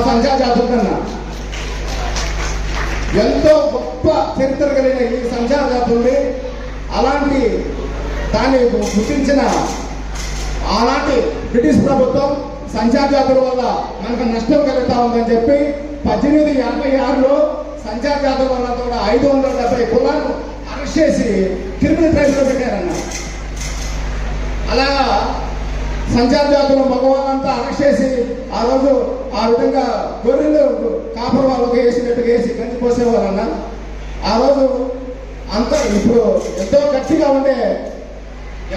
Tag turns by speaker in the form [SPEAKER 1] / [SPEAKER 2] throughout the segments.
[SPEAKER 1] మా సంఘా కన్నా ఎంతో గొప్ప చరిత్ర కలిగిన ఈ సంఘా జాతుల్ని అలాంటి దాన్ని గుర్తించిన ఆనాటి బ్రిటిష్ ప్రభుత్వం సంజా జాతుల వల్ల మనకు నష్టం కలుగుతా ఉందని చెప్పి పద్దెనిమిది యాభై ఆరులో సంజా జాతుల వల్ల కూడా ఐదు వందల డెబ్బై కులాలను అరెస్ట్ చేసి క్రిమినల్ ట్రైబ్యునల్ పెట్టారన్న. అలా సంచార జాతులు మగవాళ్ళంతా అరెస్ట్ చేసి ఆ రోజు ఆ విధంగా గొర్రెలు కాపర్ వాళ్ళకి వేసినట్టుగా వేసి గంజి పోసేవారన్న. ఆ రోజు అంతా ఇప్పుడు ఎంతో గట్టిగా ఉండే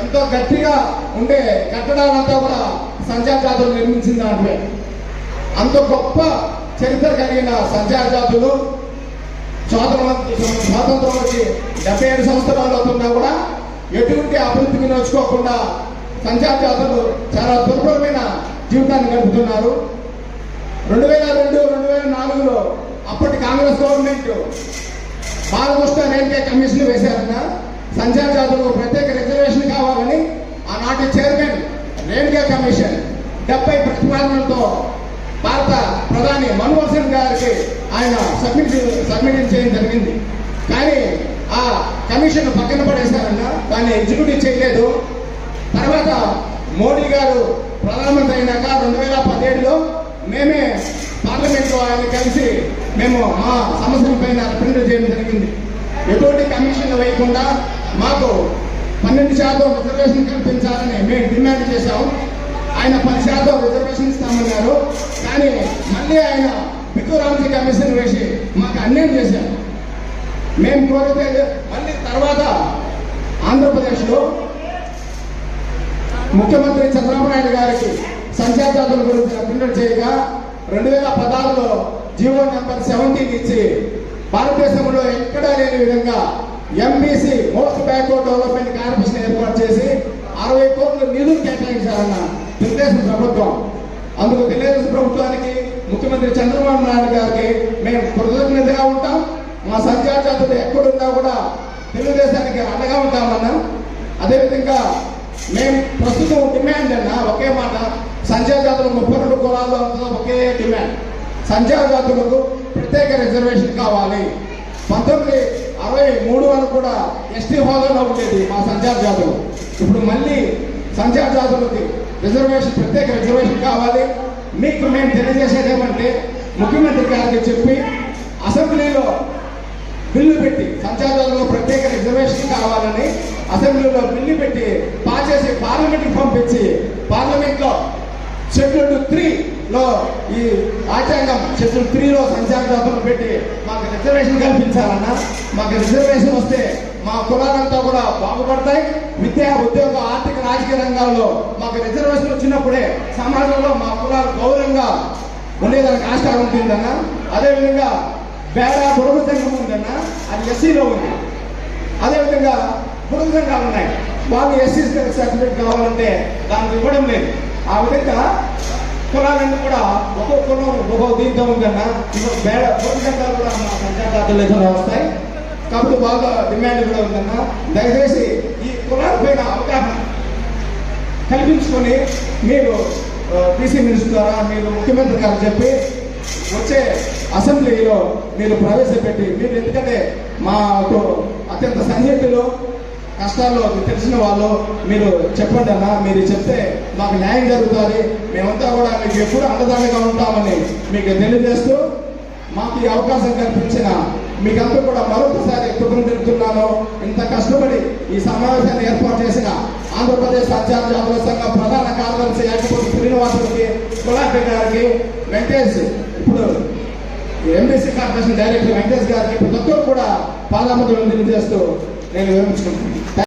[SPEAKER 1] ఎంతో గట్టిగా ఉండే కట్టడాలంతా కూడా సంచార జాతులు నిర్మించిన దాంట్లో. అంత గొప్ప చరిత్ర కలిగిన సంచార జాతులు స్వాతంత్రం స్వాతంత్రం వచ్చి డెబ్బై ఏడు సంవత్సరాలు అవుతున్నా కూడా ఎటువంటి అభివృద్ధికి నోచుకోకుండా సంచార జాతులు చాలా దుర్భరమైన జీవితాన్ని గడుపుతున్నారు. రెండు వేల రెండు రెండు వేల నాలుగులో అప్పటి కాంగ్రెస్ గవర్నమెంట్ బాలకృష్ణ రైల్వే కమిషన్ వేశారన్న. సంచార జాతులకు ప్రత్యేక రిజర్వేషన్ కావాలని ఆనాటి చైర్మన్ రైల్వే కమిషన్ డెబ్బై ప్రతిపాదనలతో భారత ప్రధాని మన్మోహన్ సింగ్ గారికి ఆయన సబ్మిట్ సబ్మిట్ చేయడం జరిగింది. కానీ ఆ కమిషన్ పక్కన పడేశారన్న దాన్ని ఎగ్జిక్యూటివ్ చేయలేదు. మోడీ గారు ప్రధానమంత్రి అయినాక రెండు వేల పదిహేడులో మేమే పార్లమెంట్లో ఆయన కలిసి మేము మా సమస్యల పైన రిప్రజెంట్ చేయడం జరిగింది. ఎటువంటి కమిషన్లు వేయకుండా మాకు పన్నెండు శాతం రిజర్వేషన్ కల్పించాలని మేము డిమాండ్ చేశాము. ఆయన పది శాతం రిజర్వేషన్ ఇస్తామన్నారు. కానీ మళ్ళీ ఆయన బిక్కు కమిషన్ వేసి మాకు అన్యాయం చేశారు. మేము కోరితే మళ్ళీ తర్వాత ఆంధ్రప్రదేశ్లో ముఖ్యమంత్రి చంద్రబాబు నాయుడు గారికి సంచార జాతుల గురించి అప్డేట్ చేయగా రెండు వేల పదహారులో జీవో నెంబర్ సెవెంటీన్ ఇచ్చి భారతదేశంలో ఎక్కడా లేని విధంగా MBC most backward development corporation ఏర్పాటు చేసి అరవై కోట్ల నిధులు కేటాయించాలన్న తెలుగుదేశం ప్రభుత్వం. అందుకు తెలుగుదేశం ప్రభుత్వానికి ముఖ్యమంత్రి చంద్రబాబు నాయుడు గారికి మేము కృతజ్ఞతగా ఉంటాం. మా సంచార జాతులు ఎక్కడున్నా కూడా తెలుగుదేశానికి అండగా ఉంటామన్నా. అదేవిధంగా మేము ప్రస్తుతం డిమాండ్ అన్న ఒకే మాట. సంచార జాతులు ముప్పై రెండు కులాల్లో అంతా ఒకే డిమాండ్ సంచార జాతులకు ప్రత్యేక రిజర్వేషన్ కావాలి. పంతొమ్మిది అరవై మూడు వరకు కూడా ఎస్టీ హోదాలో ఉండేది మా సంచార జాతులు ఇప్పుడు మళ్ళీ సంచార జాతులకి రిజర్వేషన్ ప్రత్యేక రిజర్వేషన్ కావాలి. మీకు మేము తెలియజేసేది ఏమంటే ముఖ్యమంత్రి గారికి చెప్పి అసెంబ్లీలో బిల్లు పెట్టి సంచారాలలో ప్రత్యేక రిజర్వేషన్ కావాలని అసెంబ్లీలో బిల్లు పెట్టి పాస్ చేసి పార్లమెంట్కి పంపించి పార్లమెంట్లో షెడ్యూల్ త్రీ లో ఈ రాజ్యాంగం షెడ్యూల్ త్రీలో సంచార పెట్టి మాకు రిజర్వేషన్ కల్పించాలన్న మాకు రిజర్వేషన్ వస్తే మా కులాలంతా కూడా బాగుపడతాయి. విద్యా ఉద్యోగ ఆర్థిక రాజకీయ రంగాల్లో మాకు రిజర్వేషన్ వచ్చినప్పుడే సమాజంలో మా కులాలు గౌరవంగా ఉండేదానికి ఆస్కారం ఉంటుందన్న. అదేవిధంగా బేడా బుడగ సంఘం ఉందన్న. అది ఎస్సీలో ఉంది. అదేవిధంగా మూడు విధంగా ఉన్నాయి. వాళ్ళు ఎస్సీ సర్టిఫికేట్ కావాలంటే దానికి ఇవ్వడం లేదు. ఆ విధంగా కులాలన్నీ కూడా ఒక్కొక్క కులం ఒక్కొక్క దీంతో ఉందన్నా ఇప్పుడు బేడ బుడగ కూడా మా సంచార లేకుండా వస్తాయి. కాబట్టి బాగా డిమాండ్ కూడా ఉందన్నా. దయచేసి ఈ కులాల పైన అవగాహన కల్పించుకొని మీరు టీసీ మినిస్టర్ ద్వారా మీరు ముఖ్యమంత్రి గారు చెప్పి వచ్చే అసెంబ్లీలో మీరు ప్రవేశపెట్టి మీరు ఎందుకంటే మాకు అత్యంత సన్నిహితులు కష్టాల్లో మీకు తెలిసిన వాళ్ళు మీరు చెప్పండి అన్న మీరు చెప్తే మాకు న్యాయం జరుగుతుంది. మేమంతా కూడా మీకు ఎప్పుడు అండదండగా ఉంటామని మీకు తెలియజేస్తూ మాకు ఈ అవకాశం కల్పించిన మీకంతా కూడా మరొకసారి కృతజ్ఞతలు తెలుపుతున్నాను ఇంత కష్టపడి ఈ సమావేశాన్ని ఏర్పాటు చేసిన ఆంధ్రప్రదేశ్ సంచార జాతుల సంఘం ప్రధాన కార్యదర్శి యాకపోటి శ్రీనివాసులకి కులాటి గారికి వెంకటేష్ ఇప్పుడు ఎంబీసీ కార్పొరేషన్ డైరెక్టర్ వెంకటేష్ గారికి ప్రతి ఒక్కరు కూడా పాదాముద్రలు తెలియజేస్తూ Ele ama